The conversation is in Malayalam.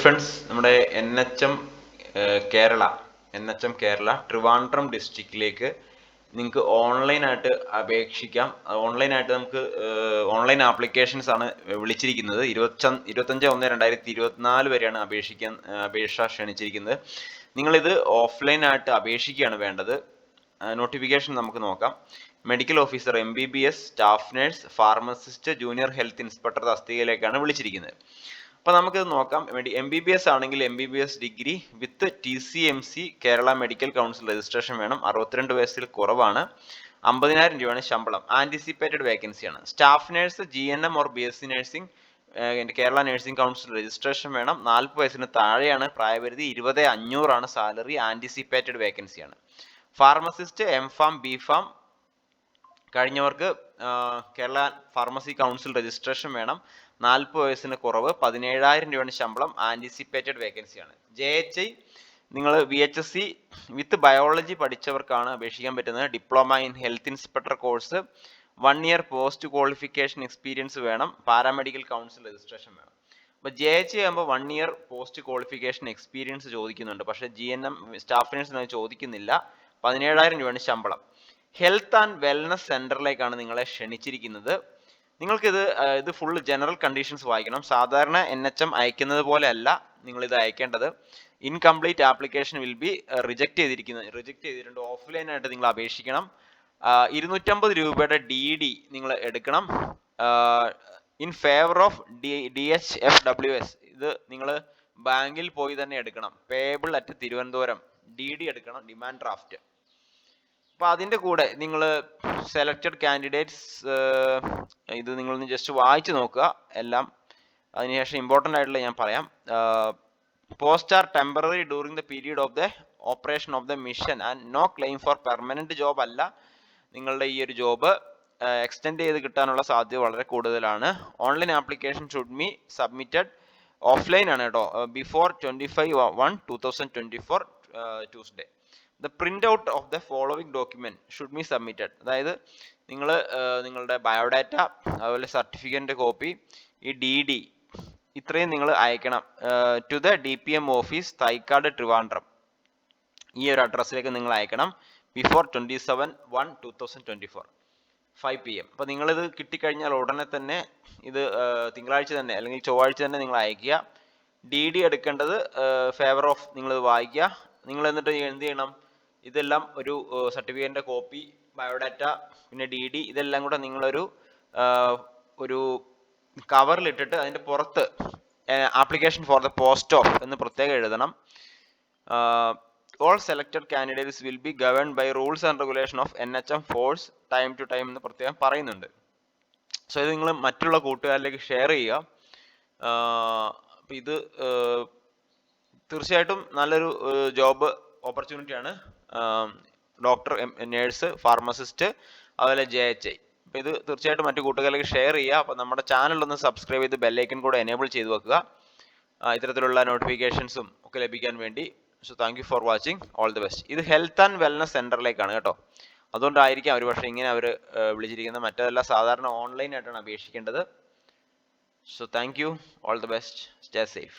ഫ്രണ്ട്സ് നമ്മുടെ N H M Kerala N H M Kerala Trivandrum ഡിസ്ട്രിക്റ്റിലേക്ക് നിങ്ങൾക്ക് ഓൺലൈനായിട്ട് അപേക്ഷിക്കാം. ഓൺലൈനായിട്ട് നമുക്ക് ഓൺലൈൻ ആപ്ലിക്കേഷൻസ് ആണ് വിളിച്ചിരിക്കുന്നത്. ഇരുപത്തി ഇരുപത്തഞ്ച് ഒന്ന് രണ്ടായിരത്തി ഇരുപത്തിനാല് വരെയാണ് അപേക്ഷിക്കാൻ അപേക്ഷ ക്ഷണിച്ചിരിക്കുന്നത്. നിങ്ങളിത് ഓഫ്ലൈനായിട്ട് അപേക്ഷിക്കുകയാണ് വേണ്ടത്. നോട്ടിഫിക്കേഷൻ നമുക്ക് നോക്കാം. Medical officer M B B S staff nurse pharmacist junior health inspector തസ്തികയിലേക്കാണ് വിളിച്ചിരിക്കുന്നത്. അപ്പോൾ നമുക്കിത് നോക്കാം. എം ബി ബി എസ് ആണെങ്കിൽ M B B S degree with T C M C Kerala medical council registration വേണം. അറുപത്തിരണ്ട് വയസ്സിൽ കുറവാണ്. അമ്പതിനായിരം രൂപയാണ് ശമ്പളം. ആന്റിസിപ്പേറ്റഡ് വേക്കൻസിയാണ് staff nurse G N M or B S C nursing Kerala nursing council registration വേണം. നാൽപ്പത് വയസ്സിന് താഴെയാണ്. പ്രായപരിധി ഇരുപത് അഞ്ഞൂറാണ്. സാലറി ആന്റിസിപ്പേറ്റഡ് വേക്കൻസിയാണ് pharmacist M pharm B pharm കഴിഞ്ഞവർക്ക് Kerala pharmacy council registration വേണം. നാൽപ്പത് വയസ്സിന് കുറവ് പതിനേഴായിരം രൂപയാണ് ശമ്പളം ആന്റിസിപ്പേറ്റഡ് വേക്കൻസിയാണ് ജെ എച്ച് ഐ നിങ്ങൾ V H S C with biology പഠിച്ചവർക്കാണ് അപേക്ഷിക്കാൻ പറ്റുന്നത്. Diploma in health inspector course one year post qualification experience വേണം. പാരാമെഡിക്കൽ കൗൺസിൽ രജിസ്ട്രേഷൻ വേണം. അപ്പോൾ ജെ എച്ച് ആകുമ്പോൾ one year post qualification experience ചോദിക്കുന്നുണ്ട്. പക്ഷേ ജി എൻ എം സ്റ്റാഫിനേഴ്സ് ചോദിക്കുന്നില്ല. പതിനേഴായിരം രൂപയാണ് ശമ്പളം. ഹെൽത്ത് ആൻഡ് വെൽനസ് സെന്ററിലേക്കാണ് നിങ്ങളെ ക്ഷണിച്ചിരിക്കുന്നത്. നിങ്ങൾക്കിത് ഇത് ഫുൾ ജനറൽ കണ്ടീഷൻസ് വായിക്കണം. സാധാരണ എൻ എച്ച് എം അയക്കുന്നത് പോലെയല്ല നിങ്ങൾ ഇത് അയക്കേണ്ടത്. Incomplete application will be reject ചെയ്തിരിക്കുന്നത് റിജക്ട് ചെയ്തിട്ടുണ്ട്. ഓഫ്ലൈൻ ആയിട്ട് നിങ്ങൾ അപേക്ഷിക്കണം ഇരുന്നൂറ്റമ്പത് രൂപയുടെ ഡി ഡി നിങ്ങൾ എടുക്കണം. In favour of D D H F W S. ഇത് നിങ്ങൾ ബാങ്കിൽ പോയി തന്നെ എടുക്കണം. Payable at Thiruvananthapuram. D D എടുക്കണം. Demand draft. അപ്പോൾ അതിന്റെ കൂടെ നിങ്ങൾ സെലക്റ്റഡ് കാൻഡിഡേറ്റ്സ് ഇത് നിങ്ങളൊന്ന് ജസ്റ്റ് വായിച്ചു നോക്കുക. എല്ലാം അതിനുശേഷം ഇമ്പോർട്ടന്റ് ആയിട്ടുള്ള ഞാൻ പറയാം. Post are temporary during the period of the operation of the mission and no claim for permanent job അല്ല നിങ്ങളുടെ ഈ ഒരു ജോബ് എക്സ്റ്റെൻഡ് ചെയ്ത് കിട്ടാനുള്ള സാധ്യത വളരെ കൂടുതലാണ്. Online application should be submitted offline ആണ് കേട്ടോ. Before twenty five one two thousand twenty four Tuesday the print out of the following document should be submitted അതായത് നിങ്ങൾ നിങ്ങളുടെ ബയോഡാറ്റ അതുപോലെ സർട്ടിഫിക്കറ്റിന്റെ കോപ്പി ഈ ഡി ഡി ഇത്രയും നിങ്ങൾ അയക്കണം to the D P M office Thycaud Trivandrum. ഈ ഒരു അഡ്രസ്സിലേക്ക് നിങ്ങൾ അയക്കണം before twenty seven one two thousand twenty four five P M അപ്പോൾ നിങ്ങളിത് കിട്ടിക്കഴിഞ്ഞാൽ ഉടനെ തന്നെ ഇത് തിങ്കളാഴ്ച തന്നെ അല്ലെങ്കിൽ ചൊവ്വാഴ്ച തന്നെ നിങ്ങൾ അയക്കുക. ഡി ഡി എടുക്കേണ്ടത് ഫേവർ ഓഫ് നിങ്ങളിത് വായിക്കുക. നിങ്ങൾ എന്നിട്ട് എന്ത് ചെയ്യണം? ഇതെല്ലാം ഒരു സർട്ടിഫിക്കറ്റിന്റെ കോപ്പി ബയോഡാറ്റ പിന്നെ ഡി ഡി ഇതെല്ലാം കൂടെ നിങ്ങളൊരു ഒരു കവറിലിട്ടിട്ട് അതിന്റെ പുറത്ത് application for the post of എന്ന് പ്രത്യേകം എഴുതണം. All selected candidates will be governed by rules and regulation of N H M force time to time എന്ന് പ്രത്യേകം പറയുന്നുണ്ട്. സോ ഇത് നിങ്ങൾ മറ്റുള്ള കൂട്ടുകാരിലേക്ക് ഷെയർ ചെയ്യുക. അപ്പം ഇത് തീർച്ചയായിട്ടും നല്ലൊരു ജോബ് ഓപ്പർച്യൂണിറ്റിയാണ് ഡോക്ടർ നേഴ്സ് ഫാർമസിസ്റ്റ് അതുപോലെ ജെ എച്ച് ഐ അപ്പോൾ ഇത് തീർച്ചയായിട്ടും മറ്റു കൂട്ടുകാരിലേക്ക് ഷെയർ ചെയ്യുക. അപ്പോൾ നമ്മുടെ ചാനലൊന്ന് സബ്സ്ക്രൈബ് ചെയ്ത് ബെല്ലൈക്കൻ കൂടെ എനേബിൾ ചെയ്ത് വെക്കുക. ഇത്തരത്തിലുള്ള നോട്ടിഫിക്കേഷൻസും ഒക്കെ ലഭിക്കാൻ വേണ്ടി. So thank you for watching all the best ഇത് ഹെൽത്ത് ആൻഡ് വെൽനസ് സെന്ററിലേക്കാണ് കേട്ടോ. അതുകൊണ്ടായിരിക്കാം അവർ പക്ഷേ ഇങ്ങനെ അവർ വിളിച്ചിരിക്കുന്നത്. മറ്റേതെല്ലാം സാധാരണ ഓൺലൈനായിട്ടാണ് അപേക്ഷിക്കേണ്ടത്. So thank you all the best stay safe